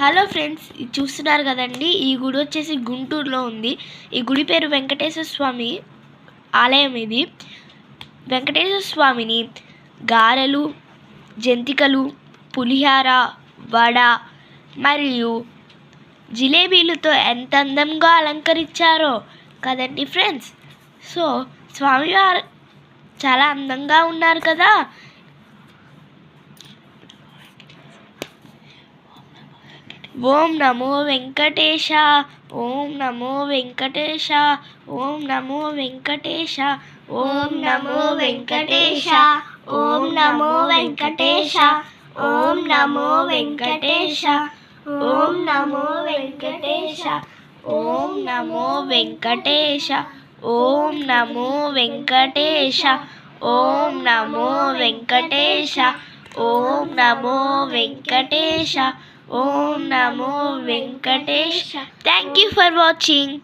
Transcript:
Hello friends ఇది చూస్తున్నారు కదండి ఈ గుడి వచ్చేసి గుంటూరులో ఉంది. ఈ గుడి పేరు వెంకటేశ్వర స్వామి ఆలయం ఇది. వెంకటేశ్వర స్వామిని గారెలు జంతికలు పులిహార వడ మరియు జిలేబీలతో ఎంత అందంగా అలంకరించారో కదండి ఫ్రెండ్స్. సో స్వామివారు చాలా అందంగా ఉన్నారు కదా ఓం నమో వెంకటేశ ఓం నమో వెంకటేశ ఓం నమో వెంకటేశ ఓం నమో వెంకటేశ ఓం నమో వెంకటేశ ఓం నమో వెంకటేశ ఓం నమో వెంకటేశ ఓం నమో వెంకటేశ ఓం నమో వెంకటేశ ఓం నమో వెంకటేశ ఓం నమో వెంకటేశ ఓం నమో Venkatesh thank you for watching